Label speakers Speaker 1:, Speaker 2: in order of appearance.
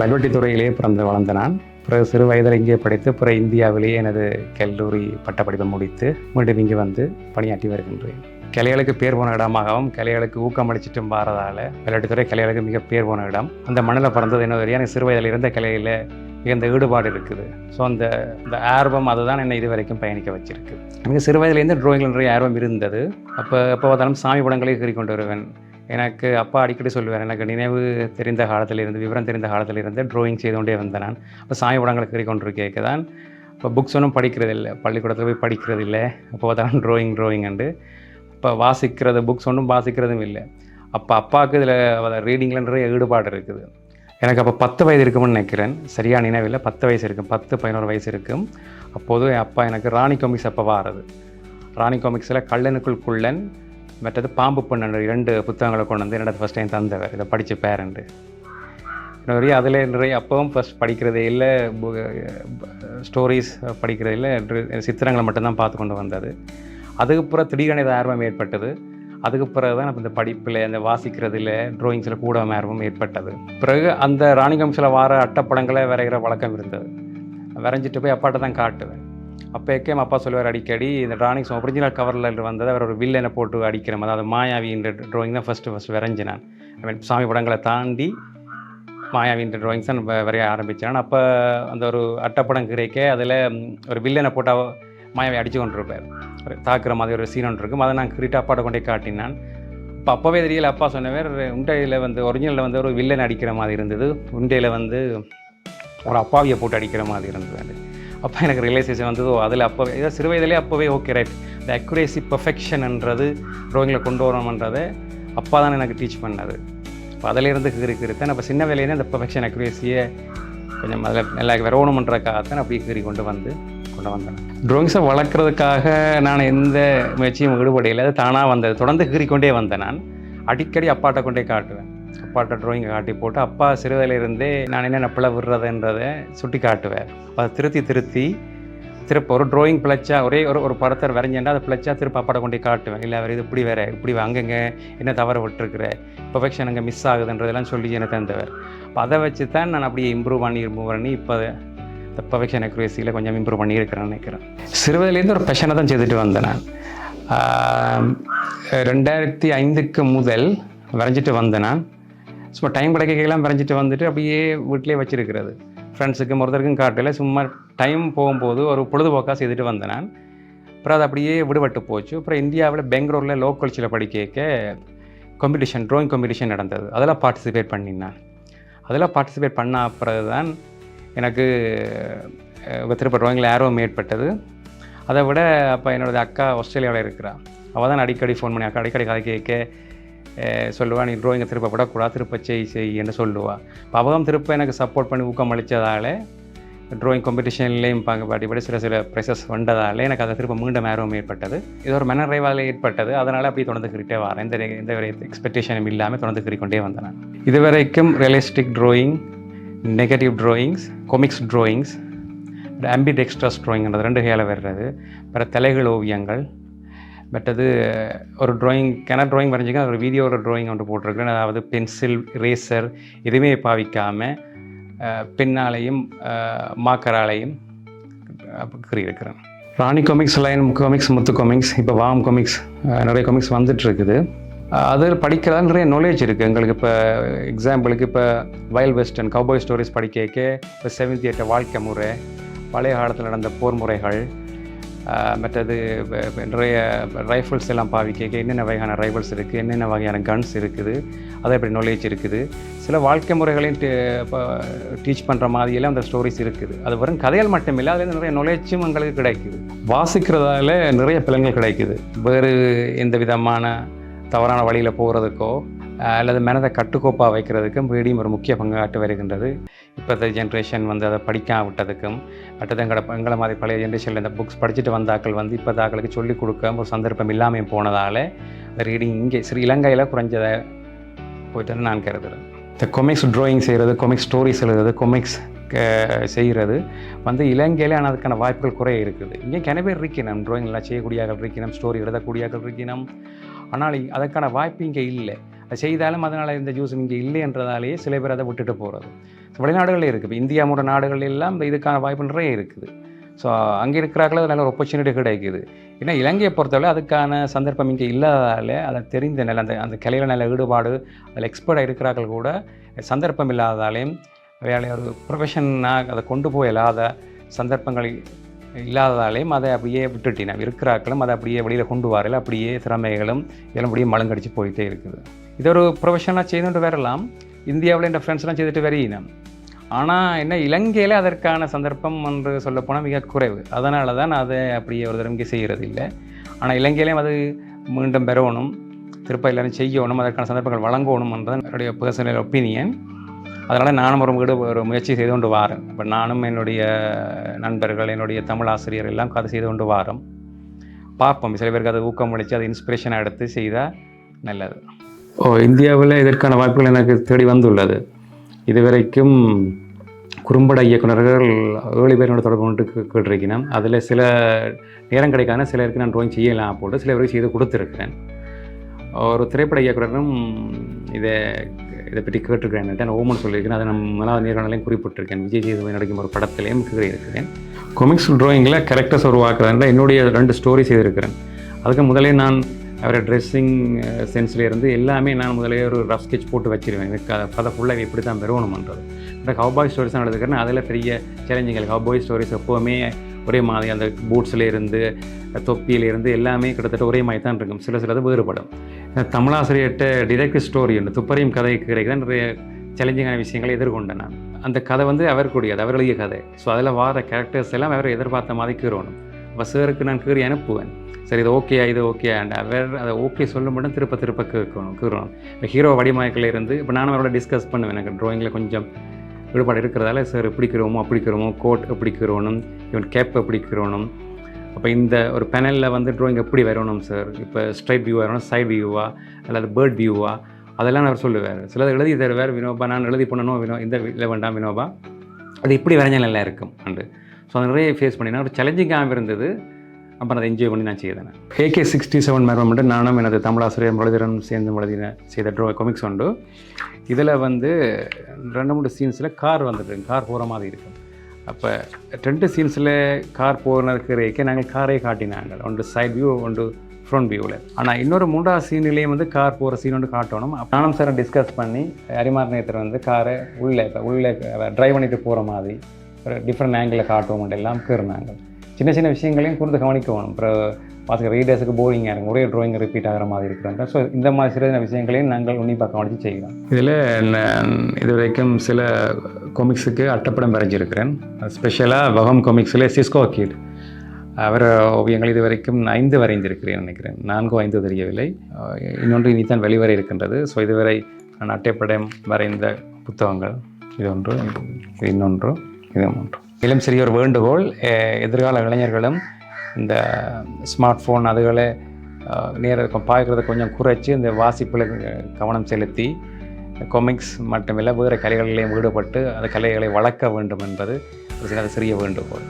Speaker 1: பல்வெட்டி துறையிலே பிறந்து வளர்ந்த நான் பிறகு சிறு வயதில் இங்கே படித்து பிறகு இந்தியாவிலேயே எனது கல்லூரி பட்டப்படிப்பை முடித்து மீண்டும் இங்கே வந்து பணியாற்றி வருகின்றேன். கலைகளுக்கு பேர் போன இடமாகவும் கலைகளுக்கு ஊக்கம் அளிச்சிட்டும் வாரதால் விளையாட்டுத்துறை கலைகளுக்கு மிக பேர் போன இடம். அந்த மண்ணில் பிறந்தது என்ன எனக்கு சிறு வயதில் இருந்த கலையில் மிகுந்த ஈடுபாடு இருக்குது. ஸோ அந்த இந்த ஆர்வம் அதுதான் என்னை இது வரைக்கும் பயணிக்க வச்சிருக்கு. எனக்கு சிறு வயதுலேருந்து ட்ராயிங்கில் நிறைய ஆர்வம் இருந்தது. அப்போ எப்போ பார்த்தாலும் சாமி படங்களை கீறி கொண்டு வருவேன். எனக்கு அப்பா அடிக்கடி சொல்லுவார் எனக்கு நினைவு தெரிந்த காலத்திலிருந்து விவரம் தெரிந்த காலத்திலிருந்து ட்ராயிங் செய்து கொண்டே வந்தேன் நான். இப்போ சாமி படங்களை கீறி கொண்டு கேட்க தான். இப்போ புக்ஸ் ஒன்றும் படிக்கிறது இல்லை பள்ளிக்கூடத்தில் போய் படிக்கிறது இல்லை அப்போ பார்த்தாலும் ட்ராயிங் ட்ராயிங் அண்டு இப்போ வாசிக்கிறது புக்ஸ் ஒன்றும் வாசிக்கிறதும் இல்லை. அப்போ அப்பாவுக்கு இதில் ரீடிங்கில் நிறைய ஈடுபாடு இருக்குது. எனக்கு அப்போ பத்து வயது இருக்கும்னு நினைக்கிறேன். சரியாக நினைவில் பத்து வயசு இருக்கும். பத்து பதினோரு வயசு இருக்கும். அப்போது என் அப்பா எனக்கு ராணி காமிக்ஸ் அப்போ வாரது. ராணி காமிக்ஸில் கள்ளனுக்குள் குள்ளன் மற்றது பாம்பு பொண்ணு இரண்டு புத்தகங்களை கொண்டு வந்து என்னோட ஃபஸ்ட் டைம் தந்தவர். இதை படித்த பேரண்டு. நிறைய அதில் நிறைய அப்பவும் ஃபஸ்ட் படிக்கிறதே இல்லை ஸ்டோரிஸ் படிக்கிறதே இல்லை சித்திரங்களை மட்டும்தான் பார்த்து கொண்டு வந்தது. அதுக்கு பிறகு திடீரென ஆர்வம் ஏற்பட்டது. அதுக்கு பிறகு தான் இந்த படிப்பில் அந்த வாசிக்கிறதுல ட்ராயிங்ஸில் கூட ஆர்வம் ஏற்பட்டது. பிறகு அந்த ராணிகம்சில் வார அட்டப்படங்களை வரைகிற வழக்கம் இருந்தது. வரைஞ்சிட்டு போய் அப்பாட்ட தான் காட்டுவேன். அப்போ எக்கேம் அப்பா சொல்லுவார் அடிக்கடி இந்த ட்ராயிங்ஸ் ஒரிஜினல் கவரில் வந்தது அவர் ஒரு வில்லனை போட்டு அடிக்கிற மாதிரி. அதாவது மாயாவின்ற ட்ராயிங் தான் ஃபஸ்ட்டு ஃபஸ்ட் வரைஞ்சேன் நான். ஐ மீன் சாமி படங்களை தாண்டி மாயாவின்ற ட்ராயிங்ஸ் தான் வரைய ஆரம்பித்தேன் அப்போ அந்த ஒரு அட்டைப்படம் கிடைக்க அதில் ஒரு வில்லனை போட்டால் மாயாவை அடித்து கொண்டிருப்பார். ஒரு தாக்குற மாதிரி ஒரு சீன் ஒன்று இருக்கும். அதை நான் கிரிட்டா அப்பாட்ட கொண்டே காட்டினான் இப்போ அப்போவே தெரியல அப்பா சொன்னவர் உண்டையில் வந்து ஒரிஜினலில் வந்து ஒரு வில்லன் அடிக்கிற மாதிரி இருந்தது. உண்டையில் வந்து ஒரு அப்பாவியை போட்டு அடிக்கிற மாதிரி இருந்தது அப்போ எனக்கு ரியலைசேஷன் வந்தது அதில் அப்போவே ஏதோ சிறு வயதிலே அப்போவே ஓகே ரைட் இந்த அக்யூரேசி பர்ஃபெக்ஷன்ன்றது ட்ராயிங்கில் கொண்டு வரணுன்றதை அப்பா தான் எனக்கு டீச் பண்ணது இப்போ அதிலேருந்து கீறி கீறித்தான். அப்போ சின்ன வேலையிலே அந்த பர்ஃபெக்ஷன் அக்யூரேசியை கொஞ்சம் அதில் நல்லா வரணுமன்றக்காகத்தான் அப்படி கீறி கொண்டு வந்து கொண்டு வந்தேன். ட்ராயிங்ஸை வளர்க்குறதுக்காக நான் எந்த முயற்சியும் ஈடுபடையில் அது தானாக வந்தது. தொடர்ந்து கீறிக்கொண்டே வந்தேன் நான். அடிக்கடி அப்பாட்ட கொண்டே காட்டுவேன். அப்பாட்ட ட்ராயிங்கை காட்டி போட்டு அப்பா சிறுவயிலிருந்தே நான் என்னென்ன பிள்ளை விடுறதுன்றதை சுட்டி காட்டுவேன் அதை திருத்தி திருத்தி திருப்ப ஒரு ட்ராயிங் பிழைச்சா ஒரே ஒரு ஒரு படத்தை வரைஞ்சேன்னா அதை பிழைச்சா திருப்ப அப்பாட்ட கொண்டு காட்டுவேன். இல்லை அவர் இது இப்படி வேற இப்படி வா, அங்கங்க என்ன தவற விட்டுருக்குற பர்ஃபெக்ஷன் அங்கே மிஸ் ஆகுதுன்றதெல்லாம் சொல்லி எனக்கு தந்தவர். அப்போ அதை வச்சு தான் நான் அப்படியே இம்ப்ரூவ் பண்ணி இம்ப்ரூவ் பண்ணி இப்போ இந்த பர்ஃபெக்ஷன் அக்யூரேசியில் கொஞ்சம் இம்ப்ரூவ் பண்ணியிருக்கிறேன்னு நினைக்கிறேன். சிறுவதிலேருந்து ஒரு பெஷனை தான் செய்துட்டு வந்தேன் நான். ரெண்டாயிரத்தி ஐந்துக்கு முதல் வரைஞ்சிட்டு வந்தேன் நான். சும்மா டைம் கிடைக்கலாம் வரைஞ்சிட்டு வந்துட்டு அப்படியே வீட்டிலே வச்சிருக்கிறது. ஃப்ரெண்ட்ஸுக்கும் ஒருத்தருக்கும் காட்டல சும்மா டைம் போகும்போது ஒரு பொழுதுபோக்காக செய்துட்டு வந்தேன் நான். அப்புறம் அது அப்படியே விடுபட்டு போச்சு. அப்புறம் இந்தியாவில் பெங்களூரில் லோக்கல்ஸில் படிக்க காம்படிஷன் ட்ராயிங் காம்படிஷன் நடந்தது. அதெல்லாம் பார்ட்டிசிபேட் பண்ணினேன். அதெல்லாம் பார்ட்டிசிபேட் பண்ண பிறகு தான் எனக்கு அஹ், திருப்ப ட்ராயிங்கில் ஆர்வம் ஏற்பட்டது அதை விட அப்போ என்னோடய அக்கா ஆஸ்திரேலியாவில் இருக்கிறா. அவள் தான் அடிக்கடி ஃபோன் பண்ணி அக்கா அடிக்கடி கதை கேட்க Eh, சொல்லுவா நீ ட்ராயிங்கை திருப்பப்படக்கூடாது திருப்ப செய் செய் என்று சொல்லுவாள் இப்போ திருப்ப எனக்கு சப்போர்ட் பண்ணி ஊக்கம் அளித்ததால் ட்ராயிங் காம்படிஷன்லேயும் பாங்க பாட்டிப்படி சில சில ப்ரைஸஸ் வந்ததால் எனக்கு அதை திருப்ப மீண்டும் ஆர்வம் ஏற்பட்டது. இது ஒரு மனநிறைவால் ஏற்பட்டது. அதனால் அப்படி தொடர்ந்துக்கிட்டே வரேன். எந்த எந்த ஒரு எக்ஸ்பெக்டேஷனும் இல்லாமல் தொடர்ந்து கொண்டே வந்தேன் நான். இதுவரைக்கும் realistic drawing negative drawings comics drawings ambidextrous ட்ராயிங்ன்றது ரெண்டு கையால் வர்றது. பிற தலைகள் ஓவியங்கள் மற்றது ஒரு ட்ராயிங் கிண ட்ராயிங் வரைஞ்சிக்க ஒரு வீடியோட ட்ராயிங் ஒன்று போட்டிருக்கிறேன். அதாவது பென்சில் ரேசர் எதுவுமே பாவிக்காமல் பெண்ணாலையும் மாக்கராலையும் இருக்கிறேன் Rani comics Lion comics Muthu comics இப்போ வாம் காமிக்ஸ் நிறைய காமிக்ஸ் வந்துட்டுருக்குது. அதில் அது படிக்கிறதா நிறைய நாலேஜ் இருக்குது எங்களுக்கு இப்போ எக்ஸாம்பிளுக்கு இப்போ வயல் வெஸ்டர்ன் கவுபாய் ஸ்டோரிஸ் படிக்க இப்போ செவன்த் எட்ட வாழ்க்கை முறை பழைய காலத்தில் நடந்த போர் முறைகள் மற்றது நிறைய ரைஃபிள்ஸ் எல்லாம் பாவிக்க என்னென்ன வகையான ரைஃபிள்ஸ் இருக்குது என்னென்ன வகையான கன்ஸ் இருக்குது அதை எப்படி நாலேஜ் இருக்குது. சில வாழ்க்கை முறைகளையும் டீச் பண்ணுற மாதிரியெல்லாம் அந்த ஸ்டோரிஸ் இருக்குது. அது வரும் கதைகள் மட்டும் இல்லை அதில் நிறைய நாலேஜும் எங்களுக்கு கிடைக்குது. வாசிக்கிறதால நிறைய பலன்கள் கிடைக்குது. வேறு எந்த விதமான தவறான வழியில் போகிறதுக்கோ அல்லது மனதை கட்டுக்கோப்பாக வைக்கிறதுக்கும் ரீடியம் ஒரு முக்கிய பங்காற்றி வருகின்றது. இப்போத்த ஜென்ரேஷன் வந்து அதை படிக்காம விட்டதுக்கும் அடுத்தது எங்களை எங்களை மாதிரி பழைய ஜென்ரேஷனில் இந்த புக்ஸ் படிச்சுட்டு வந்தாக்கள் வந்து இப்போ ஆக்களுக்கு சொல்லிக் கொடுக்க ஒரு சந்தர்ப்பம் இல்லாமல் போனதால் ரீடிங் இங்கே ஸ்ரீ இலங்கையில் குறைஞ்சதை போயிட்டுன்னு நான் கருதுகிறேன் இந்த கொமிக்ஸ் ட்ராயிங் செய்கிறது கொமிக்ஸ் ஸ்டோரிஸ் எழுதுறது கொமிக்ஸ் செய்கிறது வந்து இலங்கையில் ஆனால் அதுக்கான வாய்ப்புகள் குறைய இருக்குது. இங்கே கிண பேர் இருக்கணும் ட்ராயிங்லாம் செய்யக்கூடியாக்கள் இருக்கணும் ஸ்டோரி எழுதக்கூடியாக்கள் இருக்கணும் ஆனால் அதற்கான வாய்ப்பு இங்கே இல்லை. செய்தாலும் அதனால் இந்த ஜூஸ் இங்கே இல்லைன்றதாலேயே சில பேர் அதை விட்டுட்டு போகிறது வெளிநாடுகளில் இருக்குது இப்போ இந்தியா மூட நாடுகள் எல்லாம் இந்த இதுக்கான வாய்ப்பு நிறைய இருக்குது. ஸோ அங்கே இருக்கிறாங்களே நல்ல ஒரு ஆப்பர்ச்சுனிட்டி கிடைக்குது. ஏன்னா இலங்கையை பொறுத்தவரை அதுக்கான சந்தர்ப்பம் இங்கே இல்லாததால் அதை தெரிந்த நல்ல அந்த அந்த கலையில் நல்ல ஈடுபாடு அதில் எக்ஸ்பர்ட்டாக இருக்கிறார்கள் கூட சந்தர்ப்பம் இல்லாததாலேயும் வேலை ஒரு ப்ரொஃபஷனாக அதை கொண்டு போய் இல்லாத சந்தர்ப்பங்கள் இல்லாததாலேயும் அதை அப்படியே விட்டுட்டினா இருக்கிறாக்களும் அதை அப்படியே வெளியில் கொண்டு வரல அப்படியே திறமைகளும் இதெல்லாம் அப்படியே மலங்கடிச்சு போயிட்டே இருக்குது. இது ஒரு ப்ரொஃபஷனாக செய்துட்டு வரலாம் இந்தியாவில் என் ஃப்ரெண்ட்ஸ்லாம் செய்துட்டு வரையினம் ஆனால் என்ன இலங்கையில் அதற்கான சந்தர்ப்பம் என்று சொல்லப்போனால் மிக குறைவு அதனால தான் அதை அப்படியே ஒரு தடவை இங்கே செய்கிறது இல்லை ஆனால் இலங்கையிலையும் அது மீண்டும் பெறணும் திருப்ப எல்லாரும் செய்யணும் அதற்கான சந்தர்ப்பங்கள் வழங்கணும் என்றது என்னுடைய பர்சனல் ஒப்பீனியன் அதனால் நானும் ஒரு வீடு ஒரு முயற்சி செய்து கொண்டு வாரேன் இப்போ நானும் என்னுடைய நண்பர்கள் என்னுடைய தமிழ் ஆசிரியர் எல்லாம் அதை செய்து கொண்டு வாரோம் பார்ப்போம் சில பேருக்கு அதை ஊக்கம் அளித்து அதை இன்ஸ்பிரேஷனாக எடுத்து செய்தால் நல்லது ஓ இந்தியாவில் இதற்கான வாய்ப்புகள் எனக்கு தேடி வந்துள்ளது. இதுவரைக்கும் குறும்பட இயக்குனர்கள் ஏழு பேரோட தொடர்பு கொண்டு கேட்டிருக்கிறேன். அதில் சில நேரம் கிடைக்காத சிலருக்கு நான் ட்ராயிங் செய்யலாம் போட்டு சில பேருக்கு செய்து கொடுத்துருக்கிறேன். ஒரு திரைப்பட இயக்குனரும் இதை இதை பற்றி கேட்டிருக்கிறேன் நான் ஓமன் சொல்லியிருக்கேன் அதை நம்ம முதலாவது நேர்காணலையும் குறிப்பிட்டிருக்கேன் விஜய் சேதுபதி நடிக்கும் ஒரு படத்திலையும் இருக்கிறேன். கொமிக்ஸ் ட்ராயிங்கில் கேரக்டர்ஸ் உருவாக்குறதுல என்னுடைய ரெண்டு ஸ்டோரி செய்திருக்கிறேன். அதுக்கு முதலே நான் அவரை ட்ரெஸ்ஸிங் சென்ஸ்ல இருந்து எல்லாமே நான் முதலே ஒரு ரஃப் ஸ்கெட்ச் போட்டு வச்சிருவேன். எனக்கு அதை கதை ஃபுல்லாக எப்படி தான் பெறணுமன்றது இந்த கவ்பாய் ஸ்டோரிஸ் தான் எழுதுக்கிறேன் அதில் பெரிய சேலஞ்சுகள் கவ்பாய் ஸ்டோரிஸ் எப்போவுமே ஒரே மாதிரி அந்த பூட்ஸில் இருந்து எல்லாமே கிட்டத்தட்ட ஒரே மாதிரி தான் இருக்கும். சில சிலது வேறுபடும். தமிழாசிரியர்கிட்ட டிரெக்ட் ஸ்டோரி ஒன்று துப்பறியும் கிடைக்க தான் நிறைய சேலஞ்சிங்கான விஷயங்களை எதிர்கொண்டேன் நான். அந்த கதை வந்து அவருக்குரியது அவர் எழுதிய கதை. ஸோ அதில் வார கேரக்டர்ஸ் எல்லாம் அவர் எதிர்பார்த்த மாதிரி கீறணும். அப்போ சேருக்கு நான் கீறி அனுப்புவேன். சரி இது ஓகே இது ஓகே அண்ட் அவர் அதை ஓகே சொல்ல மட்டும் திருப்ப திருப்ப கேட்கணும் கீறணும் இப்போ ஹீரோ வடிமாய்க்கில் இருந்து இப்போ நானும் அவரோட டிஸ்கஸ் பண்ணுவேன். எனக்கு ட்ராயிங்கில் கொஞ்சம் ஈடுபாடு இருக்கிறதால சார் எப்படி பிடிக்கிறோமோ அப்படி கோட் எப்படி கீறணும் இவன் கேப் எப்படி அப்போ இந்த ஒரு பேனலில் வந்து ட்ராயிங் எப்படி வரணும் சார் இப்போ ஸ்ட்ரைட் வியூவாக வரணும் சைட் வியூவா அல்லது பேர்ட் வியூவா அதெல்லாம் அவர் சொல்லுவார். சிலது எழுதி தருவார் வினோபா நான் எழுதி பண்ணணும் வினோ இந்த இல்லை வேண்டாம் வினோபா. அது இப்படி வரைஞ்சா நல்லா இருக்கும் அண்டு ஸோ அந்த நிறைய ஃபேஸ் பண்ணினா ஒரு சேலஞ்சிங்காக இருந்தது. அப்புறம் அதை என்ஜாய் பண்ணி நான் செய்தேன் ஏகே சிக்ஸ்டி செவன் மேரமெண்ட் நானும் எனது தமிழாசிரியர் முரளிதரன் சேர்ந்து முழுதின செய்த ட்ரோ கொமிக்ஸ் உண்டு. இதில் வந்து ரெண்டு மூணு சீன்ஸில் கார் வந்துட்டு கார் போகிற மாதிரி இருக்கும் அப்போ ரெண்டு சீன்ஸில் கார் போகிறதுக்கு நாங்கள் காரே காட்டினாங்க. ஒன்று சைட் வியூ ஒன்று ஃப்ரண்ட் வியூவில் ஆனால் இன்னொரு மூன்றாவது சீன்லேயும் வந்து கார் போகிற சீன் ஒன்று காட்டணும். அப்போ நானும் சார் டிஸ்கஸ் பண்ணி அரிமார் நேத்தர் வந்து காரை உள்ளே இப்போ உள்ளே ட்ரைவ் பண்ணிட்டு போகிற மாதிரி ஒரு டிஃப்ரெண்ட் ஆங்கிளில் காட்டுவோம் எல்லாம் கீறினாங்க. சின்ன சின்ன விஷயங்களையும் கூர்ந்து கவனிக்கணும். அப்புறம் பார்த்துக்க ரீடர்ஸுக்கு போரிங்காக இருக்கும். ஒரே ட்ராயிங் ரிப்பீட் ஆகிற மாதிரி இருக்கிறாங்க. ஸோ இந்த மாதிரி சில சின்ன விஷயங்களையும் நாங்கள் உன்னிப்பாக கவனித்து செய்கிறோம் இதில் இது வரைக்கும் சில கொமிக்ஸுக்கு அட்டப்படம் வரைஞ்சிருக்கிறேன். ஸ்பெஷலாக வகம் கொமிக்ஸில் சிஸ்கோ கீட் அவர் ஓவியங்கள் இது வரைக்கும் ஐந்து வரைந்திருக்கிறேன் நினைக்கிறேன். நான்கோ ஐந்து தெரியவில்லை. இன்னொன்று இனித்தான் வெளிவர இருக்கின்றது. ஸோ இதுவரை நான் அட்டைப்படம் வரைந்த புத்தகங்கள். இது ஒன்று இன்னொன்று இது ஒன்று மேலும் சிறிய ஒரு வேண்டுகோள் எதிர்கால இளைஞர்களும் இந்த ஸ்மார்ட் ஃபோன் அதுகளை நேரம் நேர பார்க்குறத கொஞ்சம் குறைச்சி இந்த வாசிப்பில் கவனம் செலுத்தி கொமிக்ஸ் மட்டுமில்லை வேறு கலைகளிலையும் ஈடுபட்டு அந்த கலைகளை வளர்க்க வேண்டும் என்பது ஒரு சில சிறிய வேண்டுகோள்.